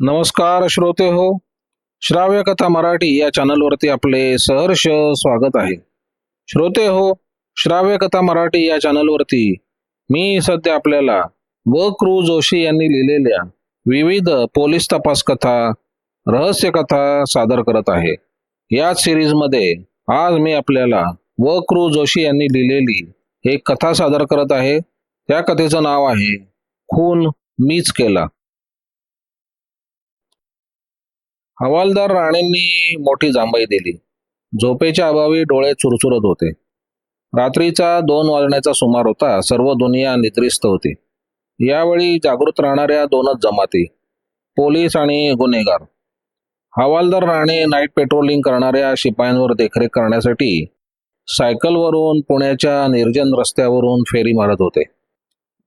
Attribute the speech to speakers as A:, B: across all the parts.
A: नमस्कार श्रोते हो श्राव्य कथा मराठी या चॅनलवरती आपले सहर्ष स्वागत आहे. श्रोते हो श्राव्य कथा मराठी या चॅनलवरती मी सध्या आपल्याला व. क्रू. जोशी यांनी लिहिलेल्या विविध पोलीस तपास कथा रहस्य कथा सादर करत आहे. याच सिरीजमध्ये आज मी आपल्याला व. क्रू. जोशी यांनी लिहिलेली एक कथा सादर करत आहे. त्या कथेचं नाव आहे खून मीच केला. हवालदार राणेंनी मोठी जांभई दिली. झोपेच्या अभावी डोळे चुरचुरत होते. रात्रीचा दोन वाजण्याचा सुमार होता. सर्व दुनिया निद्रिस्त होती. यावेळी जागृत राहणाऱ्या दोनच जमाती पोलीस आणि गुन्हेगार. हवालदार राणे नाईट पेट्रोलिंग करणाऱ्या शिपायांवर देखरेख करण्यासाठी सायकलवरून पुण्याच्या निर्जन रस्त्यावरून फेरी मारत होते.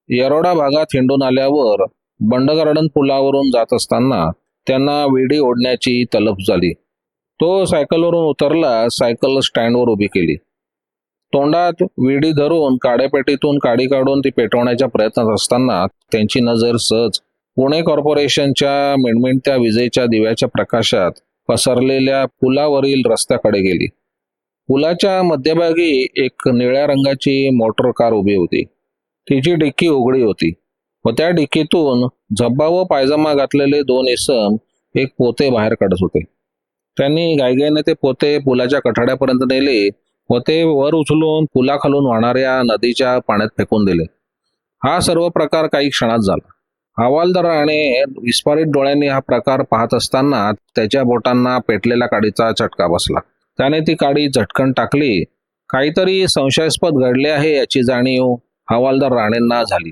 A: येरोडा भागात हिंडून आल्यावर बंड गार्डन पुलावरून जात असताना त्यांना विडी ओढण्याची तलफ झाली. तो सायकलवरून उतरला सायकल स्टँडवर उभी केली. तोंडात विडी धरून काड्यापेटीतून काडी काढून ती पेटवण्याच्या प्रयत्नात असताना त्यांची नजर सहज पुणे कॉर्पोरेशनच्या मिणमिणत्या विजेच्या दिव्याच्या प्रकाशात पसरलेल्या पुलावरील रस्त्याकडे गेली. पुलाच्या मध्यभागी एक निळ्या रंगाची मोटर कार उभी होती. तिची डिक्की उघडी होती. व त्या डिक्कीतून झब्बा व पायजमा घातलेले दोन इसम एक पोते बाहेर काढत होते. त्यांनी गायगायने ते पोते पुलाच्या कठाड्यापर्यंत नेले व ते वर उचलून पुलाखालून वाहणाऱ्या नदीच्या पाण्यात फेकून दिले. हा सर्व प्रकार काही क्षणात झाला. हवालदाराने विस्फारित डोळ्यांनी हा प्रकार पाहत असताना त्याच्या बोटांना पेटलेल्या काडीचा चटका बसला. त्याने ती काडी झटकन टाकली. काहीतरी संशयास्पद घडले आहे याची जाणीव हवालदार राणेंना झाली.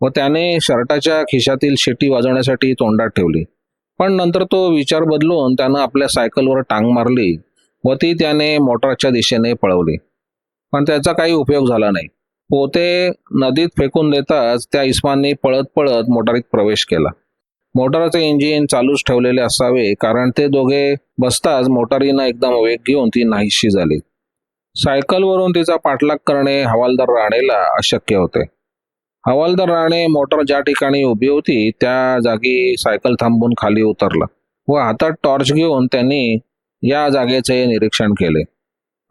A: व त्याने शर्टाच्या खिशातील शेटी वाजवण्यासाठी तोंडात ठेवली. पण नंतर तो विचार बदलून त्यानं आपल्या सायकलवर टांग मारली व ती त्याने मोटरच्या दिशेने पळवली. पण त्याचा काही उपयोग झाला नाही. पोते नदीत फेकून देताच त्या इस्मांनी पळत पळत मोटारीत प्रवेश केला. मोटारचे इंजिन चालूच ठेवलेले असावे कारण ते दोघे बसताच मोटारीनं एकदम वेग घेऊन ती नाहीशी झाली. सायकलवरून तिचा पाठलाग करणे हवालदार राणेला अशक्य होते. हवालदार राणे मोटर ज्या ठिकाणी उभी होती त्या जागी सायकल थांबून खाली उतरला व हातात टॉर्च घेऊन त्यांनी या जागेचे निरीक्षण केले.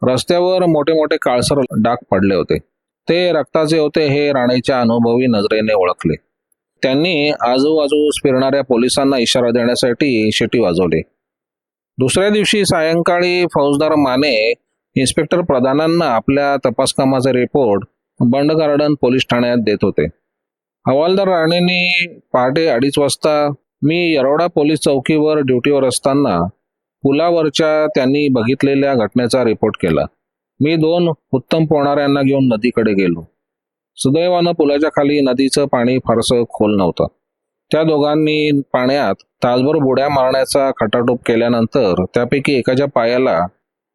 A: रस्त्यावर मोठे मोठे काळसर डाग पडले होते. ते रक्ताचे होते हे राणेच्या अनुभवी नजरेने ओळखले. त्यांनी आजूबाजूस फिरणाऱ्या पोलिसांना इशारा देण्यासाठी शिटी वाजवली. दुसऱ्या दिवशी सायंकाळी फौजदार माने इन्स्पेक्टर प्रधानांना आपल्या तपासकामाचे रिपोर्ट बंड गार्डन पोलीस ठाण्यात देत होते. हवालदार राणेंनी पहाटे अडीच वाजता मी येरवडा पोलीस चौकीवर ड्युटीवर असताना पुलावरच्या त्यांनी बघितलेल्या घटनेचा रिपोर्ट केला. मी दोन उत्तम पोहणाऱ्यांना घेऊन नदीकडे गेलो. सुदैवानं पुलाच्या खाली नदीचं पाणी फारसं खोल नव्हतं. त्या दोघांनी पाण्यात तासभर बुड्या मारण्याचा खटाटोप केल्यानंतर त्यापैकी एकाच्या पायाला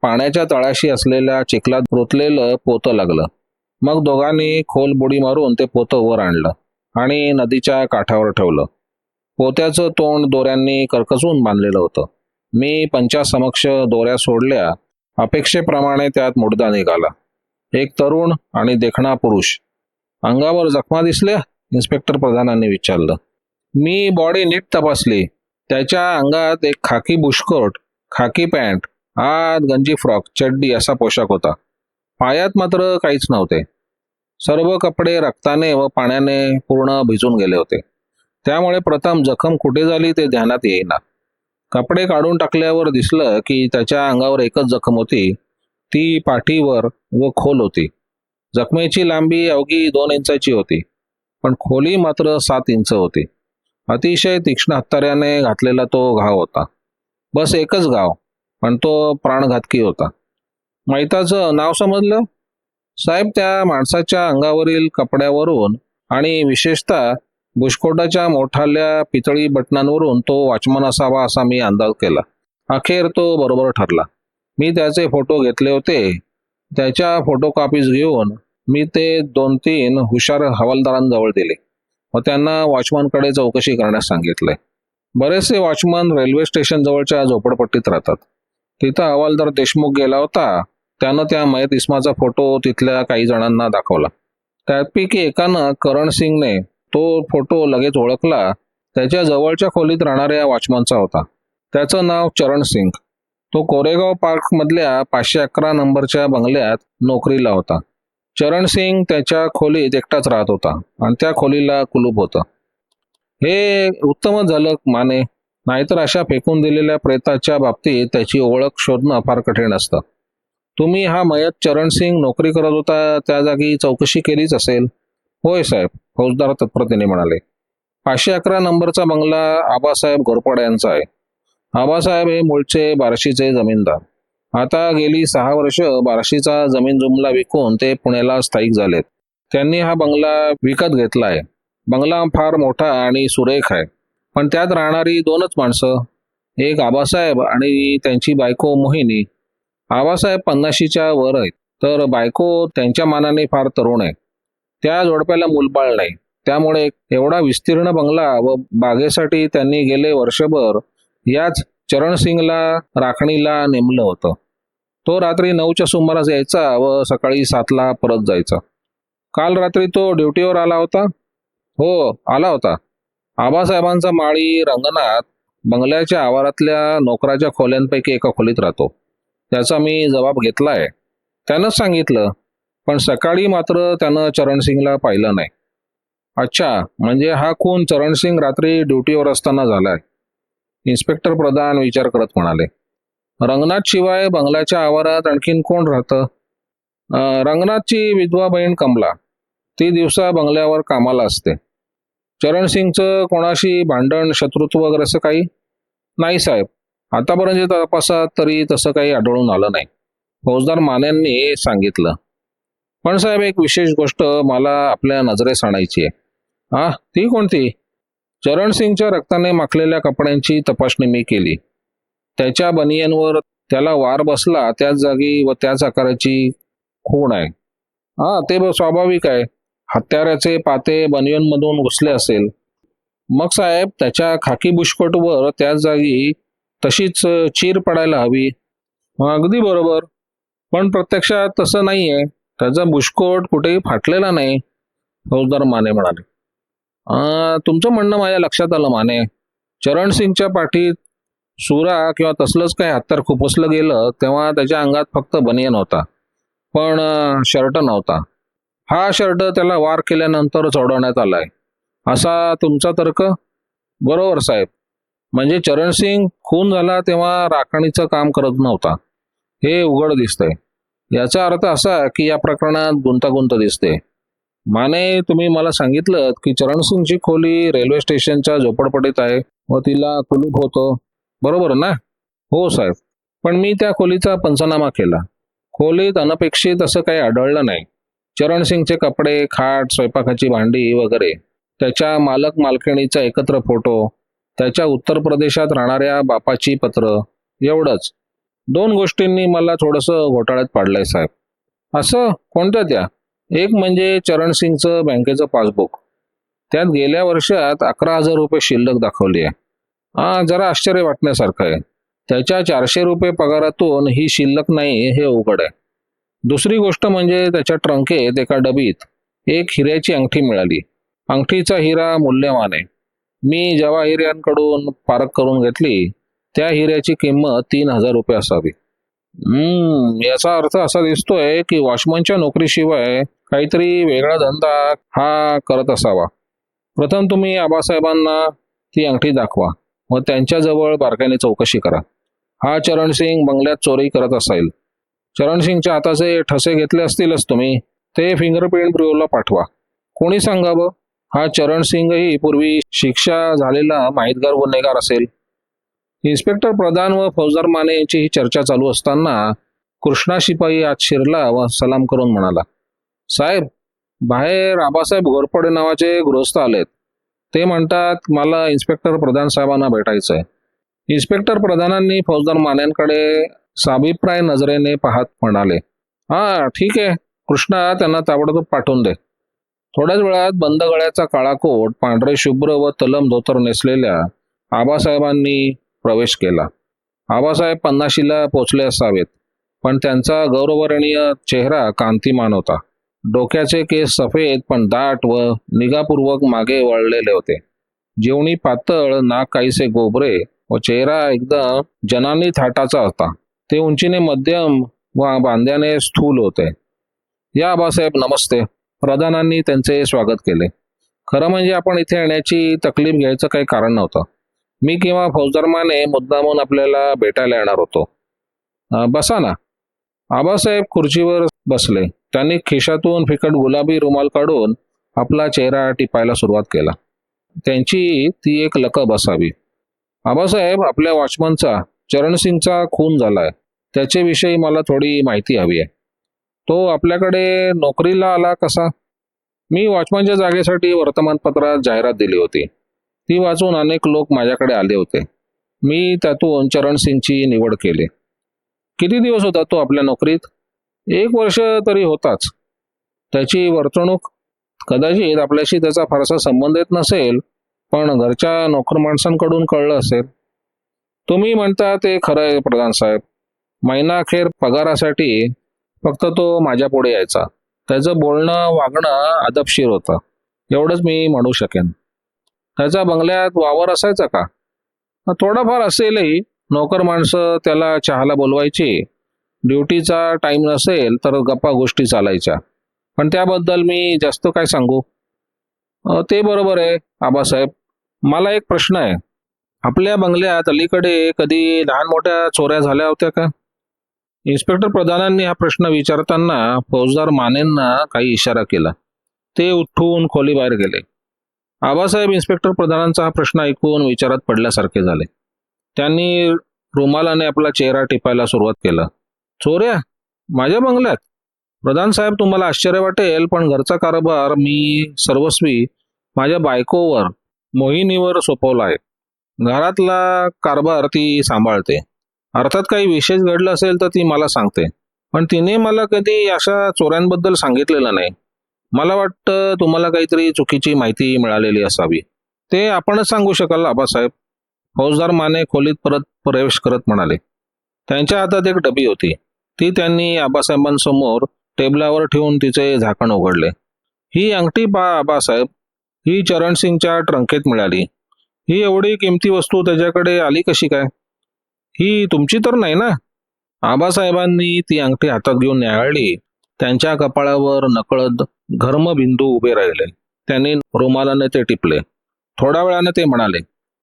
A: पाण्याच्या तळाशी असलेल्या चिखलात रोतलेलं पोतं लागलं. मग दोघांनी खोल बुडी मारून ते पोतं वर आणलं आणि नदीच्या काठावर ठेवलं. पोत्याचं तोंड दोऱ्यांनी करकसून बांधलेलं होतं. मी पंचासमक्ष दोऱ्या सोडल्या. अपेक्षेप्रमाणे त्यात मुडदा निघाला. एक तरुण आणि देखणा पुरुष. अंगावर जखमा दिसल्या इन्स्पेक्टर प्रधानांनी विचारलं. मी बॉडी नीट तपासली. त्याच्या अंगात एक खाकी बुशकोट खाकी पॅन्ट आत गंजी फ्रॉक चड्डी असा पोशाख होता. पायात मात्र काहीच नव्हते. सर्व कपडे रक्ताने व पाण्याने पूर्ण भिजून गेले होते. त्यामुळे प्रथम जखम कुठे झाली ते ध्यानात येईना. कपडे काढून टाकल्यावर दिसलं की त्याच्या अंगावर एकच जखम होती. ती पाठीवर व खोल होती. जखमेची लांबी अवघी दोन इंचाची होती पण खोली मात्र सात इंच होती. अतिशय तीक्ष्ण हत्याऱ्याने घातलेला तो घाव होता. बस एकच घाव पण तो प्राणघातकी होता. मैताचं नाव समजलं? साहेब त्या माणसाच्या अंगावरील कपड्यावरून आणि विशेषतः बुशकोटाच्या मोठाल्या पितळी बटनांवरून तो वॉचमन असावा असा मी अंदाज केला. अखेर तो बरोबर ठरला. मी त्याचे फोटो घेतले होते. त्याच्या फोटो कॉपीज घेऊन मी ते दोन तीन हुशार हवालदारांजवळ दिले व त्यांना वॉचमनकडे चौकशी करण्यास सांगितले. बरेचसे वॉचमन रेल्वे स्टेशन जवळच्या झोपडपट्टीत राहतात. तिथं हवालदार देशमुख गेला होता. त्यानं त्या मयत इस्माचा फोटो तिथल्या काही जणांना दाखवला. त्यापैकी एकानं करण सिंगने तो फोटो लगेच ओळखला. त्याच्या जवळच्या खोलीत राहणाऱ्या वॉचमनचा होता. त्याचं नाव चरण सिंग. तो कोरेगाव पार्क मधल्या पाचशे अकरा नंबरच्या बंगल्यात नोकरीला होता. चरण सिंग त्याच्या खोलीत एकटाच राहत होता आणि त्या खोलीला कुलूप होतं. हे उत्तमच झालं माने नाहीतर अशा फेकून दिलेल्या प्रेताच्या बाबतीत त्याची ओळख शोधणं फार कठीण असतं. तुम्ही हा मयत चरण सिंग नोकरी करत होता त्या जागी चौकशी केलीच असेल. होय साहेब फौजदार तत्परतेने म्हणाले. पाचशे अकरा नंबरचा बंगला आबासाहेब घोरपड यांचा आहे. आबासाहेब हे मूळचे बार्शीचे जमीनदार. आता गेली सहा वर्ष बार्शीचा जमीन जुमला विकून ते पुण्याला स्थायिक झालेत. त्यांनी हा बंगला विकत घेतला आहे. बंगला फार मोठा आणि सुरेख आहे. पण त्यात राहणारी दोनच माणसं एक आबासाहेब आणि त्यांची बायको मोहिनी. आबासाहेब पन्नाशीच्या वर आहेत. तर बायको त्यांच्या मानाने फार तरुण आहे. त्या जोडप्याला मूलबाळ नाही. त्यामुळे एवढा विस्तीर्ण बंगला व बागेसाठी त्यांनी गेले वर्षभर याच चरणसिंगला राखणीला नेमलं होतं. तो रात्री नऊच्या सुमारास यायचा व सकाळी सातला परत जायचा. काल रात्री तो ड्युटीवर आला होता? हो आला होता. आबासाहेबांचा माळी रंगनाथ बंगल्याच्या आवारातल्या नोकराच्या खोल्यांपैकी एका खोलीत राहतो. त्याचा मी जबाब घेतलाय. त्यानंच सांगितलं पण सकाळी मात्र त्यानं चरणसिंगला पाहिलं नाही. अच्छा म्हणजे हा खून चरणसिंग रात्री ड्युटीवर असताना झालाय. इन्स्पेक्टर प्रधान विचार करत म्हणाले रंगनाथ शिवाय बंगल्याच्या आवारात आणखीन कोण राहतं? रंगनाथची विधवा बहीण कमला ती दिवसा बंगल्यावर कामाला असते. चरणसिंगचं कोणाशी भांडण शत्रुत्व वगैरे असं काही? नाही साहेब आतापर्यंत तपासात तरी तसं काही आढळून आलं नाही. फौजदार मान्यांनी सांगितलं. पण साहेब एक विशेष गोष्ट मला आपल्या नजरेस आणायची आहे. हा ती कोणती? चरण सिंगच्या रक्ताने माखलेल्या कपड्यांची तपासणी मी केली. त्याच्या बनियनवर त्याला वार बसला त्याच जागी व त्याच आकाराची खूण आहे. हा ते स्वाभाविक आहे. हत्याराचे पाते बनियनमधून घुसले असेल. मग साहेब त्याच्या खाकी बुशकटवर त्याच जागी तशीच चीर पडायला हवी. अगदी बरोबर. पण प्रत्यक्षात तसं नाही आहे त्याचा बुशकोट कुठेही फाटलेला नाही हो फौजदार माने म्हणाले. तुमचं म्हणणं माझ्या लक्षात आलं माने. चरण सिंगच्या पाठीत सुरा किंवा तसलंच काही हत्तर खुपसलं गेलं तेव्हा त्याच्या अंगात फक्त बनियन होता. पण शर्ट नव्हता. हा शर्ट त्याला वार केल्यानंतर चढवण्यात आलाय. असा तुमचा तर्क? बरोबर साहेब. म्हणजे चरणसिंग खून झाला तेव्हा राखणीचं काम करत नव्हता. हे उघड दिसतंय. याचा अर्थ असा की या प्रकरणात गुंतागुंत दिसते. माने तुम्ही मला सांगितलं की चरणसिंगची खोली रेल्वे स्टेशनच्या झोपडपटीत आहे व तिला कुलूप होतं. बरोबर ना? हो साहेब. पण मी त्या खोलीचा पंचनामा केला. खोलीत अनपेक्षित असं काही आढळलं नाही. चरणसिंगचे कपडे खाट स्वयंपाकाची भांडी वगैरे त्याच्या मालक मालकिणीचा एकत्र फोटो त्याच्या उत्तर प्रदेशात राहणाऱ्या बापाची पत्र. एवढंच. दोन गोष्टींनी मला थोडंसं घोटाळ्यात पाडलंय साहेब. असं? कोणत्या त्या? एक म्हणजे चरणसिंगचं बँकेचं पासबुक. त्यात गेल्या वर्षात अकरा हजार रुपये शिल्लक दाखवली आहे. हा जरा आश्चर्य वाटण्यासारखं आहे. त्याच्या चारशे रुपये पगारातून ही शिल्लक नाही हे उघड आहे. दुसरी गोष्ट म्हणजे त्याच्या ट्रंकेत एका डबीत एक हिऱ्याची अंगठी मिळाली. अंगठीचा हिरा मूल्यवान आहे. मी जेव्हा हिऱ्यांकडून पारख करून घेतली त्या हिऱ्याची किंमत तीन हजार रुपये असावी. हम्म याचा अर्थ असा दिसतोय की वॉचमनच्या नोकरीशिवाय काहीतरी वेगळा धंदा हा करत असावा. प्रथम तुम्ही आबासाहेबांना ती अंगठी दाखवा व त्यांच्याजवळ बारकाईने चौकशी करा. हा चरणसिंग बंगल्यात चोरी करत असेल चरणसिंगच्या हाताचे ठसे घेतले असतीलच तुम्ही ते फिंगरप्रिंट ब्युरोला पाठवा. कोणी सांगावं? हा चरण सिंगही पूर्वी शिक्षा झालेला माहितगार गुन्हेगार असेल. इन्स्पेक्टर प्रधान व फौजदार माने यांची ही चर्चा चालू असताना कृष्णा शिपाई आत शिरला व सलाम करून म्हणाला साहेब बाहेर आबासाहेब घोरपडे नावाचे गृहस्थ आलेत. ते म्हणतात मला इन्स्पेक्टर प्रधान साहेबांना भेटायचं आहे इन्स्पेक्टर प्रधानांनी फौजदार मान्यांकडे साभिप्राय नजरेने पाहत म्हणाले हा ठीक आहे. कृष्णा त्यांना ताबडतोब पाठवून दे. थोड्याच वेळात बंद गळ्याचा काळाकोट पांढरे शुभ्र व तलम धोतर नेसलेल्या आबासाहेबांनी प्रवेश केला. आबासाहेब पन्नाशीला पोचले असावेत पण त्यांचा गौरवरणीय चेहरा कांतिमान होता. डोक्याचे केस सफेद पण दाट व निगापूर्वक मागे वळलेले होते. जेवणी पातळ नाक काहीसे गोबरे व चेहरा एकदम जनानी थाटाचा होता. ते उंचीने मध्यम व बांध्याने स्थूल होते. या आबासाहेब नमस्ते. प्रधानांनी त्यांचे स्वागत केले. खरं म्हणजे आपण इथे येण्याची तकलीफ घ्यायचं काही कारण नव्हतं. मी किंवा फौजदारमाने मुद्दामून आपल्याला भेटायला येणार होतो. बसा ना. आबासाहेब खुर्चीवर बसले. त्यांनी खिशातून फिकट गुलाबी रुमाल काढून आपला चेहरा टिपायला सुरुवात केला. त्यांची ती एक लकब असावी आबासाहेब आपल्या वॉचमनचा चरणसिंगचा खून झालाय. त्याच्याविषयी मला थोडी माहिती हवी आहे. तो आपल्याकडे नोकरीला आला कसा? मी वॉचमनच्या जागेसाठी वर्तमानपत्रात जाहिरात दिली होती. ती वाचून अनेक लोक माझ्याकडे आले होते. मी त्यातून चरण सिंगची निवड केली. किती दिवस होता तो आपल्या नोकरीत? एक वर्ष तरी होताच. त्याची वर्तणूक कदाचित आपल्याशी त्याचा फारसा संबंध येत नसेल पण घरच्या नोकर माणसांकडून कळलं असेल. तुम्ही म्हणता ते खरं आहे प्रधान साहेब. महिना अखेर पगारासाठी फक्त तो माझ्या पुढे यायचा. त्याचं बोलणं वागणं अदबशीर होतं. एवढंच मी म्हणू शकेन. त्याचा बंगल्यात वावर असायचा का? थोडाफार असेलही. नोकर माणसं त्याला चहाला बोलवायची. ड्युटीचा टाइम नसेल तर गप्पा गोष्टी चालायच्या. पण त्याबद्दल मी जास्त काय सांगू? ते बरोबर आहे आबासाहेब. मला एक प्रश्न आहे. आपल्या बंगल्यात अलीकडे कधी लहान मोठ्या चोऱ्या झाल्या होत्या का? इन्स्पेक्टर प्रधानांनी हा प्रश्न विचारताना फौजदार मानेंना काही इशारा केला. ते उठून खोलीबाहेर गेले. आबासाहेब इन्स्पेक्टर प्रधानांचा हा प्रश्न ऐकून विचारात पडल्यासारखे झाले. त्यांनी रुमालाने आपला चेहरा टिपायला सुरुवात केला. चोऱ्या? माझ्या बंगल्यात? प्रधान साहेब तुम्हाला आश्चर्य वाटेल पण घरचा कारभार मी सर्वस्वी माझ्या बायकोवर मोहिनीवर सोपवला आहे. घरातला कारभार ती सांभाळते. अर्थात काही विशेष घडलं असेल तर ती मला सांगते. पण तिने मला कधी अशा चोऱ्यांबद्दल सांगितलेलं नाही. मला वाटतं तुम्हाला काहीतरी चुकीची माहिती मिळालेली असावी. ते आपणच सांगू शकाल आबासाहेब. फौजदार माने खोलीत परत प्रवेश करत म्हणाले. त्यांच्या हातात एक डबी होती. ती त्यांनी आबासाहेबांसमोर टेबलावर ठेवून तिचे झाकण उघडले. ही अंगठी पा आबासाहेब. ही चरणसिंगच्या ट्रंकेत मिळाली. ही एवढी किमती वस्तू त्याच्याकडे आली कशी काय? ही तुमची तर नाही ना? आबासाहेबांनी ती अंगठी हातात घेऊन न्याहाळली त्यांच्या कपाळावर नकळत घर्मबिंदू उभे राहिले. त्यांनी रुमालाने ते टिपले. थोड्या वेळाने ते म्हणाले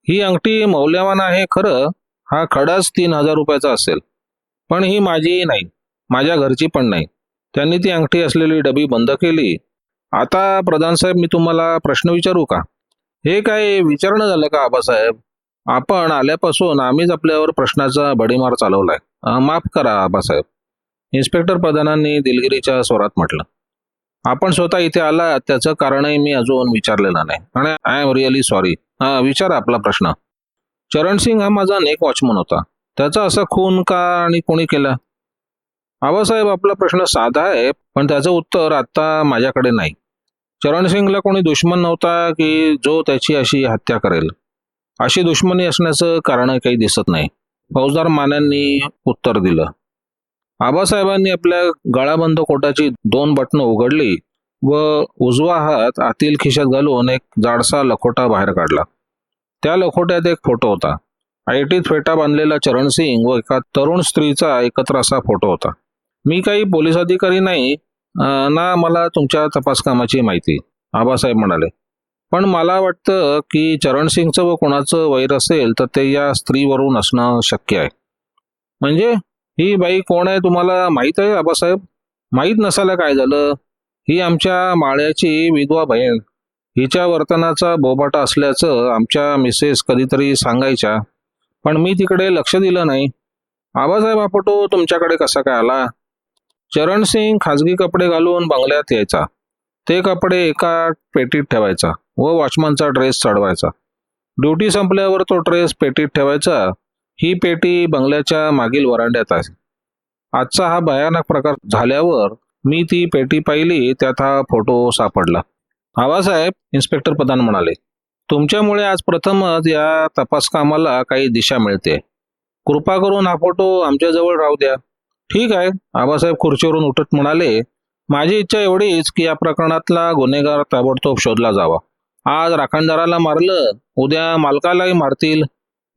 A: ही अंगठी मौल्यवान आहे खरं? हा खडाच तीन हजार रुपयाचा असेल. पण ही माझी नाही. माझ्या घरची पण नाही. त्यांनी ती अंगठी असलेली डबी बंद केली. आता प्रधान साहेब मी तुम्हाला प्रश्न विचारू का? हे काय विचारणं झालं का आबासाहेब? आपण आल्यापासून आम्हीच आपल्यावर प्रश्नाचा बडीमार चालवलाय. माफ करा आबासाहेब. इन्स्पेक्टर प्रधानांनी दिलगिरीच्या स्वरात म्हटलं. आपण स्वतः इथे आला त्याचं कारणही मी अजून विचारलेलं नाही. आणि आय एम रिअली सॉरी हा विचारा आपला प्रश्न. चरण सिंग हा माझा नेक वॉचमन होता. त्याचा असा खून का आणि कोणी केला? आबासाहेब आपला प्रश्न साधा आहे पण त्याचं उत्तर आता माझ्याकडे नाही. चरण सिंगला कोणी दुश्मन नव्हता की जो त्याची अशी हत्या करेल? अशी दुश्मनी असण्याचं कारण काही दिसत नाही. फौजदार मान्यांनी उत्तर दिलं. आबासाहेबांनी आपल्या गळाबंद कोटाची दोन बटणं उघडली व उजवा हात आतील खिशात घालून एक जाडसा लखोटा बाहेर काढला. त्या लखोट्यात एक फोटो होता. आयटीत फेटा बांधलेला चरणसिंग व एका तरुण स्त्रीचा एकत्र असा फोटो होता. मी काही पोलीस अधिकारी नाही ना मला तुमच्या तपास कामाची माहिती आबासाहेब म्हणाले. पण मला वाटतं की चरणसिंगचं व कोणाचं वैर असेल तर ते या स्त्रीवरून असणं शक्य आहे. म्हणजे ही बाई कोण आहे तुम्हाला माहीत आहे आबासाहेब? माहीत नसायला काय झालं? ही आमच्या माळ्याची विधवा बहीण. हिच्या वर्तनाचा बोबाटा असल्याचं आमच्या मिसेस कधीतरी सांगायच्या पण मी तिकडे लक्ष दिलं नाही. आबासाहेब आपटो तुमच्याकडे कसा काय आला? चरणसिंग खाजगी कपडे घालून बंगल्यात यायचा. ते कपडे एका पेटीत ठेवायचा. व वॉचमनचा ड्रेस चढवायचा. ड्युटी संपल्यावर तो ड्रेस पेटीत ठेवायचा. ही पेटी बंगल्याच्या मागील वरांड्यात आहे. आजचा हा भयानक प्रकार झाल्यावर मी ती पेटी पाहिली त्यात हा फोटो सापडला. आवासाहेब इन्स्पेक्टर प्रधान म्हणाले तुमच्यामुळे आज प्रथमच या तपास कामाला काही दिशा मिळते. कृपा करून हा फोटो आमच्याजवळ राहू द्या. ठीक आहे आबासाहेब खुर्चीवरून उठत म्हणाले माझी इच्छा एवढीच की या प्रकरणातला गुन्हेगार ताबडतोब शोधला जावा. आज राखणदाराला मारलं उद्या मालकालाही मारतील.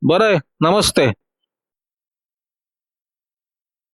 A: बरं आहे नमस्ते.